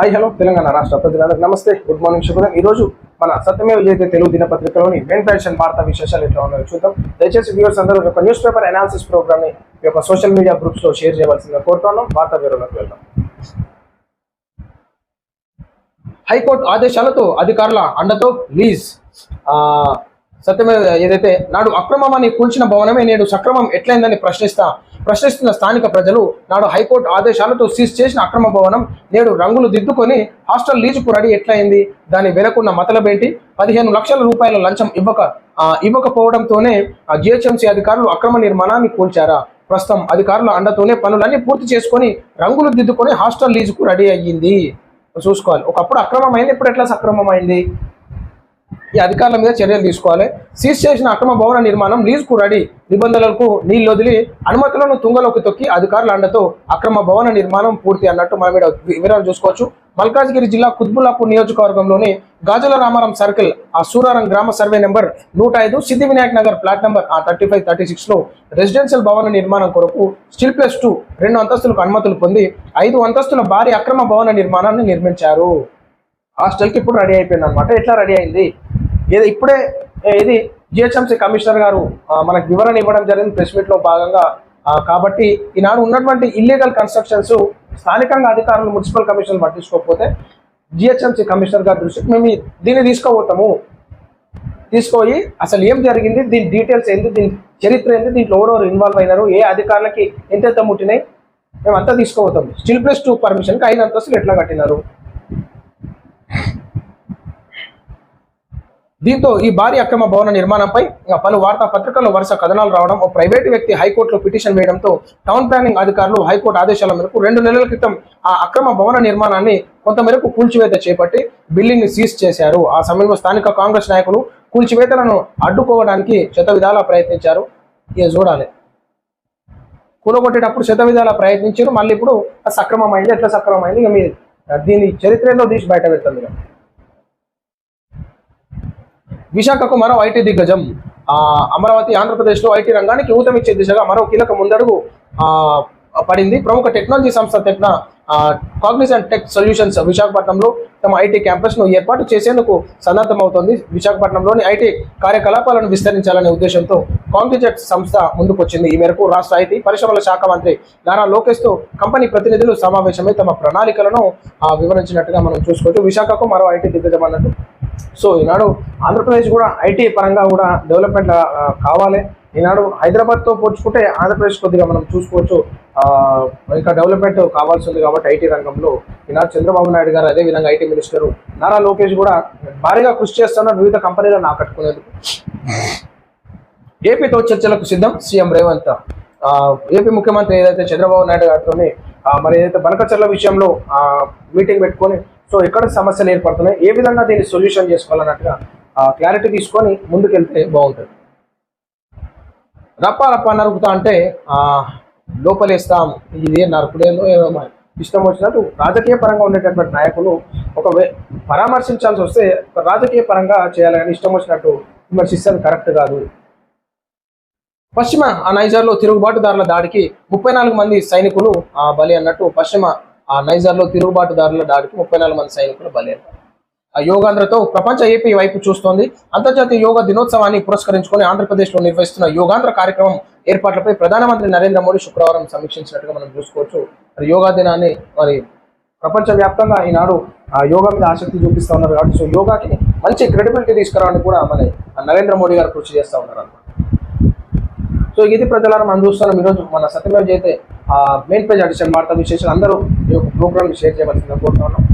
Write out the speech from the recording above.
Hi hello Telangana రాష్ట్ర ప్రజలందరికీ నమస్తే. గుడ్ మార్నింగ్ శుభోదయం. ఈ రోజు మన సత్యమేవ జయతే తెలుగు దినపత్రికలోని మెయిన్ ఫ్యాషన్ వార్తా విశేషాలు ఎట్లా ఉన్నాయో చూద్దాం. దయచేసి వ్యూవర్స్ అందరూ ఒక న్యూస్ పేపర్ అనాలిసిస్ ప్రోగ్రామ్ని యొక్క సోషల్ మీడియా గ్రూప్స్లో షేర్ చేయవలసిందిగా కోరుతున్నాం. వార్తా వివరాలకు వెళ్దాం. హైకోర్టు ఆదేశాలతో అధికారుల అండతో లీజ్. ఆ, ఏదైతే నాడు అక్రమం అని కూల్చిన భవనమే నేడు సక్రమం ఎట్లయిందని ప్రశ్నిస్తా ప్రశ్నిస్తున్న స్థానిక ప్రజలు నాడు హైకోర్టు ఆదేశాలతో సీజ్ చేసిన అక్రమ భవనం నేడు రంగులు దిద్దుకొని హాస్టల్ లీజుకు రెడీ ఎట్లయింది? దాని వెనకున్న మతలబేంటి? పదిహేను లక్షల రూపాయల లంచం ఇవ్వక ఇవ్వకపోవడంతోనే జిహెచ్ఎంసీ అధికారులు అక్రమ నిర్మాణాన్ని కూల్చారా? ప్రస్తుతం అధికారుల అండతోనే పనులన్నీ పూర్తి చేసుకొని రంగులు దిద్దుకొని హాస్టల్ లీజుకు రెడీ అయ్యింది. చూసుకోవాలి. ఒకప్పుడు అక్రమమైంది ఇప్పుడు ఎట్లా సక్రమమైంది? ఈ అధికారుల మీద చర్యలు తీసుకోవాలి. సీజ్ చేసిన అక్రమ భవన నిర్మాణం లీజుకు రెడీ నిబంధనలకు నీళ్ళు వదిలి అనుమతులను తుంగలోకి తొక్కి అధికారుల అండతో అక్రమ భవన నిర్మాణం పూర్తి అన్నట్టు మనం ఇక్కడ వివరాలు చూసుకోవచ్చు. మల్కాజ్గిరి జిల్లా కుత్బుల్లాపూర్ నియోజకవర్గంలోని గాజుల రామారం సర్కిల్ ఆ సూరారం గ్రామ సర్వే నెంబర్ నూట ఐదు సిద్ధి వినాయక్ నగర్ ప్లాట్ నెంబర్ ఆ థర్టీ ఫైవ్ థర్టీ సిక్స్లో రెసిడెన్షియల్ భవన నిర్మాణం కొరకు స్టిల్ ప్లస్ టూ రెండు అంతస్తులకు అనుమతులు పొంది ఐదు అంతస్తుల భారీ అక్రమ భవన నిర్మాణాన్ని నిర్మించారు. హాస్టల్కి ఇప్పుడు రెడీ అయిపోయింది అనమాట ఎట్లా రెడీ అయింది? ఏదో ఇప్పుడే ఇది జిహెచ్ఎంసీ కమిషనర్ గారు మనకు వివరణ ఇవ్వడం జరిగింది ప్రెస్ మీట్లో భాగంగా. కాబట్టి ఈనాడు ఉన్నటువంటి ఇల్లీగల్ కన్స్ట్రక్షన్స్ స్థానికంగా అధికారులు మున్సిపల్ కమిషన్ పట్టించుకోకపోతే జిహెచ్ఎంసీ కమిషనర్ గారి దృష్టికి మేము దీన్ని తీసుకోబోతాము. తీసుకుపోయి అసలు ఏం జరిగింది దీని డీటెయిల్స్ ఏంటి దీని చరిత్ర ఏంటి దీంట్లో ఎవరెవరు ఇన్వాల్వ్ అయినారు ఏ అధికారులకి ఎంతెంత ముట్టినాయి మేము అంతా తీసుకోబోతాం స్టిల్ ప్లస్ టూ పర్మిషన్కి అయినంతస్తులు ఎట్లా కట్టినారు? దీంతో ఈ భారీ అక్రమ భవన నిర్మాణంపై పలు వార్తా పత్రికల్లో వరుస కథనాలు రావడం ఓ ప్రైవేటు వ్యక్తి హైకోర్టులో పిటిషన్ వేయడంతో టౌన్ ప్లానింగ్ అధికారులు హైకోర్టు ఆదేశాల మేరకు రెండు నెలల క్రితం ఆ అక్రమ భవన నిర్మాణాన్ని కొంతమేరకు కూల్చివేత చేపట్టి బిల్డింగ్ని సీజ్ చేశారు. ఆ సమయంలో స్థానిక కాంగ్రెస్ నాయకులు కూల్చివేతలను అడ్డుకోవడానికి శత విధాలా ప్రయత్నించారు. ఇక చూడాలి. కూలగొట్టేటప్పుడు శత విధాలా ప్రయత్నించారు. మళ్ళీ ఇప్పుడు సక్రమమైంది ఎట్లా సక్రమమైంది? ఇక మీరు దీని చరిత్రలో తీసి బయట పెడుతుంది విశాఖకు మరో ఐటీ దిగ్గజం. అమరావతి ఆంధ్రప్రదేశ్లో ఐటీ రంగానికి ఊతమిచ్చే దిశగా మరో కీలక ముందడుగు పడింది. ప్రముఖ టెక్నాలజీ సంస్థ టెక్న కాగ్నిజెంట్ టెక్ సొల్యూషన్స్ విశాఖపట్నంలో తమ ఐటీ క్యాంపస్ను ఏర్పాటు చేసేందుకు సన్నద్ధమవుతోంది. విశాఖపట్నంలోని ఐటీ కార్యకలాపాలను విస్తరించాలనే ఉద్దేశంతో కాగ్నిజెంట్ సంస్థ ముందుకొచ్చింది. ఈ మేరకు రాష్ట్ర ఐటీ పరిశ్రమల శాఖ మంత్రి నారా లోకేష్తో కంపెనీ ప్రతినిధులు సమావేశమై తమ ప్రణాళికలను వివరించినట్టుగా మనం చూసుకోవచ్చు. విశాఖకు మరో ఐటీ దిగ్గజం అన్నట్టు సో ఈనాడు ఆంధ్రప్రదేశ్ కూడా ఐటీ పరంగా కూడా డెవలప్మెంట్ కావాలి. ఈనాడు హైదరాబాద్తో పోల్చుకుంటే ఆంధ్రప్రదేశ్ కొద్దిగా మనం చూసుకోవచ్చు ఇంకా డెవలప్మెంట్ కావాల్సి ఉంది కాబట్టి ఐటీ రంగంలో. ఈనాడు చంద్రబాబు నాయుడు గారు అదేవిధంగా ఐటీ మినిస్టర్ నారా లోకేష్ కూడా భారీగా కృషి చేస్తున్నారు వివిధ కంపెనీలను ఆకట్టుకునేందుకు. ఏపీతో చర్చలకు సిద్ధం సీఎం రేవంత్. ఏపీ ముఖ్యమంత్రి ఏదైతే చంద్రబాబు నాయుడు గారితో మరి ఏదైతే బనకచర్ల విషయంలో మీటింగ్ పెట్టుకొని సో ఎక్కడ సమస్యలు ఏర్పడుతున్నాయి. ఏ విధంగా దీన్ని సొల్యూషన్ చేసుకోవాలన్నట్టుగా క్లారిటీ తీసుకొని ముందుకెళ్తే బాగుంటుంది. రప్ప రప్ప నరుకుతా అంటే లోపలేస్తాం. ఇది నరుకుడేలో ఏమో ఇష్టం వచ్చినట్టు రాజకీయ పరంగా ఉండేటటువంటి నాయకులు ఒక వే- పరామర్శించాల్సి వస్తే రాజకీయ పరంగా చేయాలని ఇష్టం వచ్చినట్టు విమర్శిస్తే కరెక్ట్ కాదు. పశ్చిమ ఆ నైజర్లో తిరుగుబాటుదారుల దాడికి ముప్పై నాలుగు మంది సైనికులు ఆ, బలి అన్నట్టు పశ్చిమ ఆ నైజర్లో తిరుగుబాటుదారుల దాడికి ముప్పై నాలుగు మంది సైనికులు బలి ఆ యోగాంధ్రతో ప్రపంచ ఏపీ వైపు చూస్తోంది. అంతర్జాతీయ యోగా దినోత్సవాన్ని పురస్కరించుకొని ఆంధ్రప్రదేశ్లో నిర్వహిస్తున్న యోగాంధ్ర కార్యక్రమం ఏర్పాట్లపై ప్రధానమంత్రి నరేంద్ర మోడీ శుక్రవారం సమీక్షించినట్టుగా మనం చూసుకోవచ్చు. మరి యోగా దినాన్ని మరి ప్రపంచ వ్యాప్తంగా ఈనాడు ఆ యోగా మీద ఆసక్తి చూపిస్తా ఉన్నారు కాబట్టి సో యోగాకి మంచి క్రెడిబిలిటీ తీసుకురావడానికి కూడా మన నరేంద్ర మోడీ గారు కృషి చేస్తా ఉన్నారు అనమాట సో ఇది ప్రజలను మనం చూస్తున్నాం. ఈరోజు మన సత్యమేవ జైతే మెయిన్ పేజ్ అడిషన్ వార్తా విశేషాలు అందరూ ఈ యొక్క ప్రోగ్రామ్ షేర్ చేయవలసిందిగా కోరుతా ఉన్నాం.